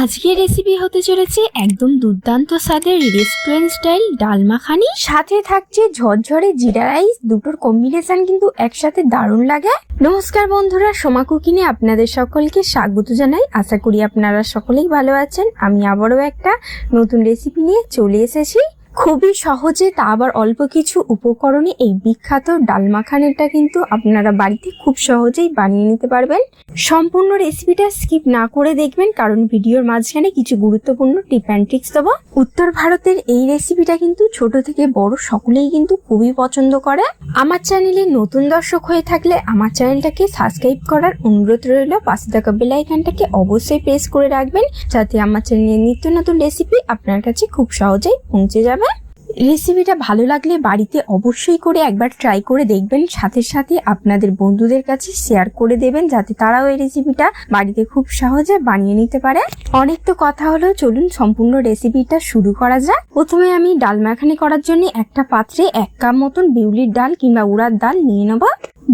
আজকের রেসিপি হতে চলেছে একদম দুর্দান্ত স্বাদের রেস্টুরেন্ট স্টাইল ডাল মাখানি। সাথে থাকছে ঝরঝরে জিরা রাইস দুটোর কম্বিনেশন কিন্তু একসাথে দারুণ লাগে। নমস্কার বন্ধুরা, সোমা কুকিনে আপনাদের সকলকে স্বাগত জানাই। আশা করি আপনারা সকলেই ভালো আছেন। আমি আবারও একটা নতুন রেসিপি নিয়ে চলে এসেছি। খুবই সহজে তা আবার অল্প কিছু উপকরণে এই বিখ্যাত ডাল মাখানিটা কিন্তু আপনারা বাড়িতে খুব সহজেই বানিয়ে নিতে পারবেন। সম্পূর্ণ রেসিপিটা স্কিপ না করে দেখবেন, কারণ ভিডিওর মাঝখানে কিছু গুরুত্বপূর্ণ টিপ অ্যান্ড ট্রিক্স দেবো। উত্তর ভারতের এই রেসিপিটা কিন্তু ছোট থেকে বড় সকলেই কিন্তু খুবই পছন্দ করে। আমার চ্যানেলে নতুন দর্শক হয়ে থাকলে আমার চ্যানেলটাকে সাবস্ক্রাইব করার অনুরোধ রইল। পাশে থাকা বেল আইকনটাকে অবশ্যই প্রেস করে রাখবেন, যাতে আমার চ্যানেলের নিত্য নতুন রেসিপি আপনার কাছে খুব সহজেই পৌঁছে যাবে। রেসিপিটা ভালো লাগলে বাড়িতে অবশ্যই করে একবার ট্রাই করে দেখবেন। সাথে সাথে আপনাদের বন্ধুদের কাছে শেয়ার করে দেবেন যাতে তারাও এই রেসিপিটা বাড়িতে খুব সহজে বানিয়ে নিতে পারে। অনেক তো কথা হলো, চলুন সম্পূর্ণ রেসিপিটা শুরু করা যাক। প্রথমে আমি ডাল মাখানি করার জন্য একটা পাত্রে এক কাপ মতন বিউলির ডাল কিংবা উড়ার ডাল নিয়ে নেব।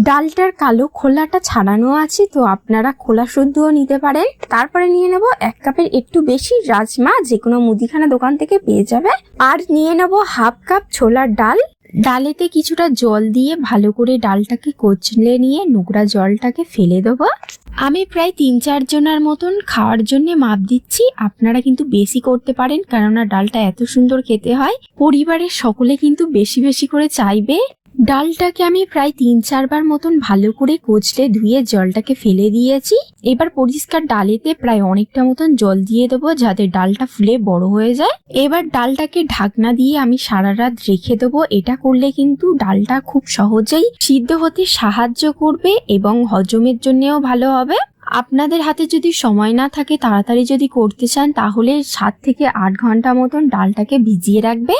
ডালটার কালো খোলাটা ছাড়ানো আছে, তো আপনারা খোলা শুদ্ধও নিতে পারেন। তারপরে নিয়ে নেব এক কাপের একটু বেশি রাজমা যে কোনো মুদিখানা দোকান থেকে পেয়ে যাবে আর নিয়ে নেব হাফ কাপ ছোলার ডাল। ডালেতে কিছুটা জল দিয়ে ভালো করে ডালটাকে কচলে নিয়ে নোংরা জলটাকে ফেলে দেবো। আমি প্রায় তিন চার জনের মতন খাওয়ার জন্য মাপ দিচ্ছি। আপনারা কিন্তু বেশি করতে পারেন, কেননা ডালটা এত সুন্দর খেতে হয়। পরিবারের সকলে কিন্তু বেশি বেশি করে চাইবে। ডালটাকে আমি প্রায় তিন চারবার মতন ভালো করে কচলে ধুয়ে জলটাকে ফেলে দিয়েছি। এবার পরিষ্কার ডালেতে প্রায় অনেকটা মতন জল দিয়ে দেবো যাতে ডালটা ফুলে বড় হয়ে যায়। এবার ডালটাকে ঢাকনা দিয়ে আমি সারা রাত রেখে দেবো। এটা করলে কিন্তু ডালটা খুব সহজেই সিদ্ধ হতে সাহায্য করবে এবং হজমের জন্যেও ভালো হবে। আপনাদের হাতে যদি সময় না থাকে, তাড়াতাড়ি যদি করতে চান, তাহলে সাত থেকে আট ঘণ্টা মতন ডালটাকে ভিজিয়ে রাখবে।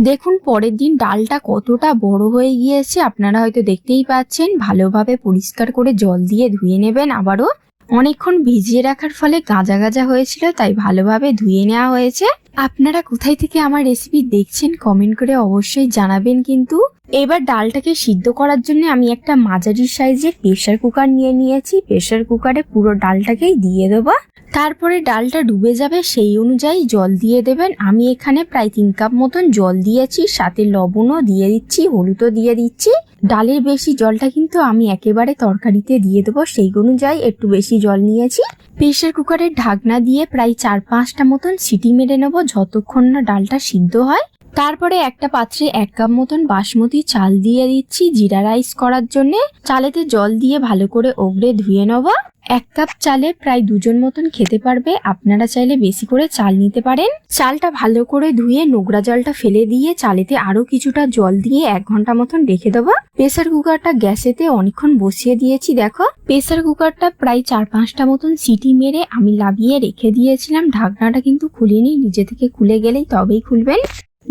দেখুন, পরের দিন ডালটা কতটা বড় হয়ে গিয়েছে, আপনারা হয়তো দেখতেই পাচ্ছেন। ভালোভাবে পরিষ্কার করে জল দিয়ে ধুয়ে নেবেন আবারও। অনেকক্ষণ ভিজিয়ে রাখার ফলে গাঁজা গাঁজা হয়েছিল, তাই ভালোভাবে ধুয়ে নেওয়া হয়েছে। আপনারা কোথায় থেকে আমার রেসিপি দেখছেন কমেন্ট করে অবশ্যই জানাবেন কিন্তু। এবার ডালটাকে সিদ্ধ করার জন্য আমি একটা মাঝারি সাইজের প্রেশার কুকার নিয়ে নিয়েছি। প্রেশার কুকারে পুরো ডালটাকেই দিয়ে দেবো। তারপরে ডালটা ডুবে যাবে সেই অনুযায়ী জল দিয়ে দেবেন। আমি এখানে প্রায় তিন কাপ মতন জল দিয়েছি, সাথে লবণও দিয়ে দিচ্ছি, হলুদও দিয়ে দিচ্ছি। ডালের বেশি জলটা কিন্তু আমি একেবারে তরকারিতে দিয়ে দেবো, সেই অনুযায়ী একটু বেশি জল নিয়েছি। প্রেশার কুকারের ঢাকনা দিয়ে প্রায় চার পাঁচটা মতন সিটি মেরে নেব, যতক্ষণ না ডালটা সিদ্ধ হয়। তারপরে একটা পাত্রে এক কাপ মতন বাসমতি চাল দিয়ে দিচ্ছি, জিরা রাইস করার জন্য। চালেতে জল দিয়ে ভালো করে ওগড়ে ধুয়ে নেব। এক কাপ চালে প্রায় দুজন মতন খেতে পারবে, আপনারা চাইলে বেশি করে চাল নিতে পারেন। চালটা ভালো করে ধুয়ে নোংরা জলটা ফেলে দিয়ে চালেতে আরও কিছুটা জল দিয়ে এক ঘণ্টা মতন রেখে দেবো। প্রেসার কুকারটা গ্যাসেতে অনেকক্ষণ বসিয়ে দিয়েছি, দেখো। প্রেসার কুকারটা প্রায় চার পাঁচটা মতন সিটি মেরে আমি লাভিয়ে রেখে দিয়েছিলাম। ঢাকনাটা কিন্তু খুলিনি, নিজে থেকে খুলে গেলেই তবেই খুলবেন।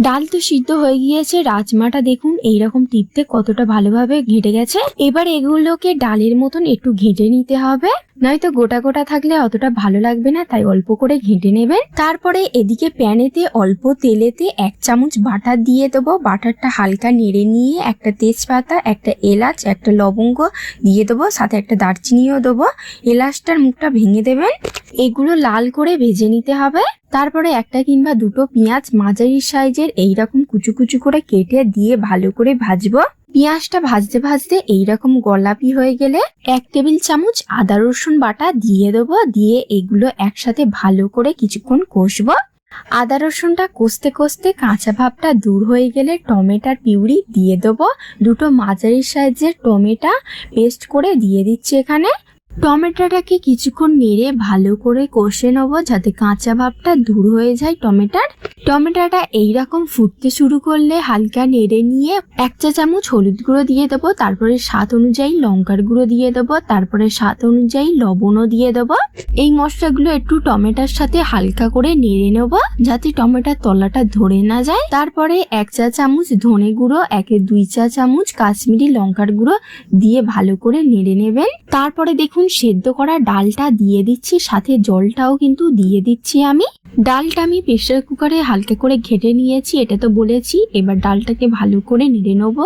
ডাল তো সিদ্ধ হয়ে গিয়েছে, রাজমাটা দেখুন, এইরকম টিপতে কতটা ভালোভাবে ঘেটে গেছে। এবার এগুলোকে ডালের মতন একটু ঘেঁটে নিতে হবে। নয়তো গোটা গোটা থাকলে অতটা ভালো লাগবে না, তাই অল্প করে ঘেঁটে নেবেন। তারপরে এদিকে প্যানেতে অল্প তেলেতে এক চামচ বাটার দিয়ে দেবো। বাটারটা হালকা নেড়ে নিয়ে একটা তেজপাতা, একটা এলাচ, একটা লবঙ্গ দিয়ে দেবো। সাথে একটা দারচিনিও দেবো। এলাচটার মুখটা ভেঙে দেবেন। এগুলো লাল করে ভেজে নিতে হবে। তারপরে একটা কিংবা দুটো পেঁয়াজ মাঝারি সাইজের এইরকম কুচু কুচু করে কেটে দিয়ে ভালো করে ভাজবো। পেঁয়াজটা ভাজতে ভাজতে এইরকম গোলাপি হয়ে গেলে এক টেবিল চামচ আদা, রসুন বাটা দিয়ে দেবো। দিয়ে এগুলো একসাথে ভালো করে কিছুক্ষণ কষবো। আদা, রসুনটা কষতে কষতে কাঁচা ভাবটা দূর হয়ে গেলে টমেটার পিউরি দিয়ে দেবো। দুটো মাঝারি সাইজের টমেটা পেস্ট করে দিয়ে দিচ্ছি এখানে। টমেটোটাকে কিছুক্ষণ নেড়ে ভালো করে কষে নেব যাতে কাঁচা ভাবটা দূর হয়ে যায় টমেটার? টমেটোটা এইরকম ফুটতে শুরু করলে হালকা নেড়ে নিয়ে এক চা চামচ হলুদ গুঁড়ো দিয়ে দেবো, তারপরে স্বাদ অনুযায়ী লঙ্কার গুঁড়ো দিয়ে দেবো, তারপরে স্বাদ অনুযায়ী লবণও দিয়ে দেবো। এই মশলাগুলো একটু টমেটোর সাথে হালকা করে নেড়ে নেব যাতে টমেটোর তলাটা ধরে না যায়। তারপরে এক চা চামচ ধনে গুঁড়ো, একে দুই চা চামচ কাশ্মীরি লঙ্কার গুঁড়ো দিয়ে ভালো করে নেড়ে নেবেন। তারপরে দেখুন এখন সেদ্ধ করা ডালটা দিয়ে দিচ্ছি, সাথে জলটাও কিন্তু দিয়ে দিচ্ছি আমি। ডালটা আমি প্রেসার কুকারে হালকা করে ঘেটে নিয়েছি, এটা তো বলেছি। এবার ডালটাকে ভালো করে নেড়ে নেব।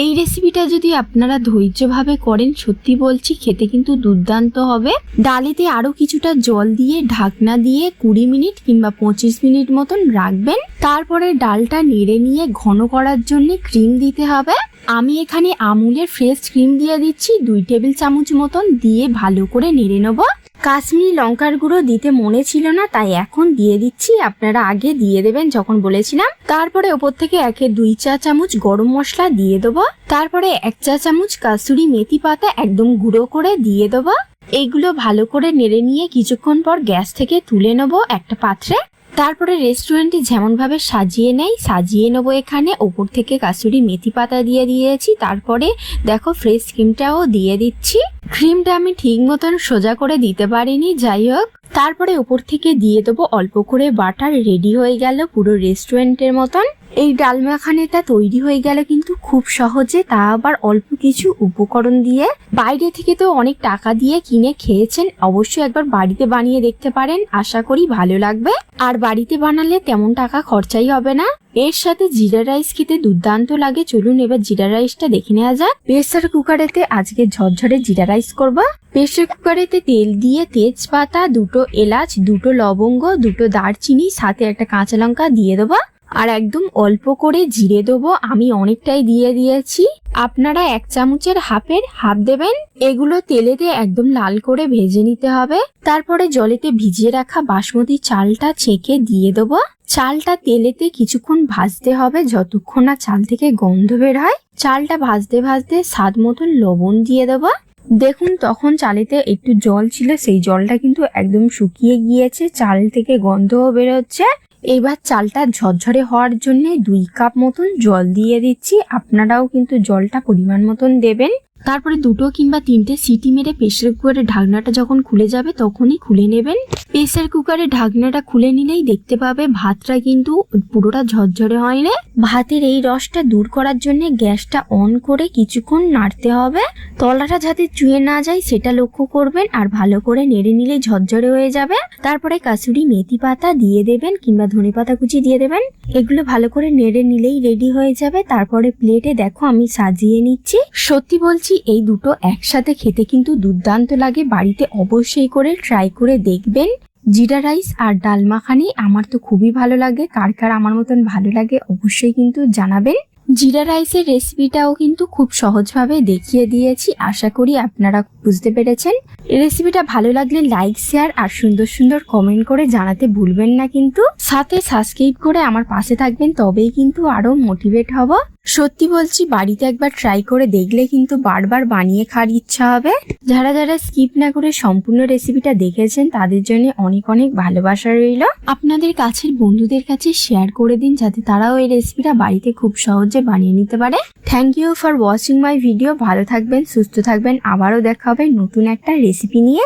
এই রেসিপিটা যদি আপনারা ধৈর্যভাবে করেন, সত্যি বলছি, খেতে কিন্তু দুর্দান্ত হবে। ডালেতে আরও কিছুটা জল দিয়ে, ঢাকনা দিয়ে কুড়ি মিনিট কিংবা পঁচিশ মিনিট মতন রাখবেন। তারপরে ডালটা নেড়ে নিয়ে ঘন করার জন্য ক্রিম দিতে হবে। আমি এখানে আমুলের ফ্রেশ ক্রিম দিয়ে দিচ্ছি, দুই টেবিল চামচ মতন দিয়ে ভালো করে নেড়ে নেব। কাশ্মীরি লঙ্কার গুঁড়ো দিতে মনে ছিল না, তাই এখন দিয়ে দিচ্ছি। আপনারা আগে দিয়ে দেবেন যখন বলেছিলাম। তারপরে ওপর থেকে একে দুই চা চামচ গরম মশলা দিয়ে দেবো। তারপরে এক চা চামচ কাসুরি মেথি পাতা একদম গুঁড়ো করে দিয়ে দেবো। এইগুলো ভালো করে নেড়ে নিয়ে কিছুক্ষণ পর গ্যাস থেকে তুলে নেব একটা পাত্রে। তারপরে রেস্টুরেন্টে যেমন ভাবে সাজিয়ে নেয় সাজিয়ে নেব এখানে। ওপর থেকে কাসুরি মেথি পাতা দিয়ে দিয়েছি। তারপরে দেখো, ফ্রেশ ক্রিমটাও দিয়ে দিচ্ছি। ক্রিমটা আমি ঠিক মতন সোজা করে দিতে পারিনি যাই হোক। তারপরে উপর থেকে দিয়ে দেবো অল্প করে বাটার রেডি হয়ে গেল পুরো রেস্টুরেন্টের মতন। এই ডাল মাখানেটা তৈরি হয়ে গেল কিন্তু খুব সহজে, তা আবার অল্প কিছু উপকরণ দিয়ে। বাইরে থেকে তো অনেক টাকা দিয়ে কিনে খেয়েছেন, অবশ্যই একবার বাড়িতে বানিয়ে দেখতে পারেন, আশা করি ভালো লাগবে। আর বাড়িতে বানালে তেমন টাকা খরচাই হবে না। এর সাথে জিরা রাইস খেতে দুর্দান্ত লাগে, চলুন এবার জিরা রাইসটা দেখে নেওয়া যাক। প্রেসার কুকারেতে আজকে ঝরঝরে জিরা রাইস করব। প্রেসার কুকারেতে তেল দিয়ে তেজপাতা দুটো এলাচ, দুটো লবঙ্গ, দুটো দারচিনি, সাথে একটা কাঁচা লঙ্কা দিয়ে দেবো। আর একদম অল্প করে জিরে দেবো। আমি অনেকটাই দিয়ে দিয়েছি। আপনারা এক চামচের হাফের হাফ দেবেন। এগুলো তেলেতে একদম লাল করে ভেজে নিতে হবে। তারপরে জলেতে ভিজিয়ে রাখা বাসমতি চালটা ছেঁকে দিয়ে দেবো। চালটা তেলেতে কিছুক্ষণ ভাজতে হবে যতক্ষণ না চাল থেকে গন্ধ বের হয়। চালটা ভাজতে ভাজতে স্বাদ মতন লবণ দিয়ে দেবো। দেখুন, তখন চালিতে একটু জল ছিল, সেই জলটা কিন্তু একদম শুকিয়ে গিয়েছে, চাল থেকে গন্ধও বেরোচ্ছে। এবার চালটা ঝরঝরে হওয়ার জন্য দুই কাপ মতন জল দিয়ে দিচ্ছি। আপনারাও কিন্তু জলটা পরিমাণ মতন দেবেন। তারপরে দুটো কিংবা তিনটে সিটি মেরে প্রেসার কুকারের ঢাকনাটা যখন খুলে যাবে তখনই খুলে নেবেন। প্রেসার কুকারের ঢাকনাটা খুলে নিলেই দেখতে পাবে ভাতটা কিন্তু পুরোটা ঝরঝরে হয় না। ভাতের এই রসটা দূর করার জন্য গ্যাসটা অন করে কিছুক্ষণ নাড়তে হবে। তলাটা যাতে চুয়ে না যায় সেটা লক্ষ্য করবেন আর ভালো করে নেড়ে নিলে ঝরঝরে হয়ে যাবে। তারপরে কাসুরি মেথি পাতা দিয়ে দেবেন কিংবা ধনে পাতা কুচি দিয়ে দেবেন। এগুলো ভালো করে নেড়ে নিলেই রেডি হয়ে যাবে। তারপরে প্লেটে দেখো আমি সাজিয়ে নিচ্ছি। সত্যি বলছি এই দুটো একসাথে খেতে কিন্তু দুর্দান্ত লাগে। বাড়িতে অবশ্যই করে ট্রাই করে দেখবেন। জিরা রাইস আর ডাল মাখানি আমার তো খুবই ভালো লাগে। কার কার আমার মতন ভালো লাগে অবশ্যই কিন্তু জানাবেন। জিরা রাইসের রেসিপিটাও কিন্তু খুব সহজভাবে দেখিয়ে দিয়েছি। আশা করি আপনারা বুঝতে পেরেছেন। রেসিপিটা ভালো লাগলে লাইক শেয়ার আর সুন্দর সুন্দর কমেন্ট করে জানাতে ভুলবেন না কিন্তু। সাথে সাবস্ক্রাইব করে আমার পাশে থাকবেন, তবেই কিন্তু আরও মোটিভেট হব। সত্যি বলছি, বাড়িতে একবার ট্রাই করে দেখলে কিন্তু বারবার বানিয়ে খাওয়ার ইচ্ছা হবে। যারা যারা স্কিপ না করে সম্পূর্ণ রেসিপিটা দেখেছেন, তাদের জন্য অনেক অনেক ভালোবাসা রইল। আপনাদের কাছের বন্ধুদের কাছে শেয়ার করে দিন, যাতে তারাও এই রেসিপিটা বাড়িতে খুব সহজে বানিয়ে নিতে পারে। Thank you for watching my video ভালো থাকবেন, সুস্থ থাকবেন। আবারও দেখা হবে নতুন একটা রেসিপি নিয়ে।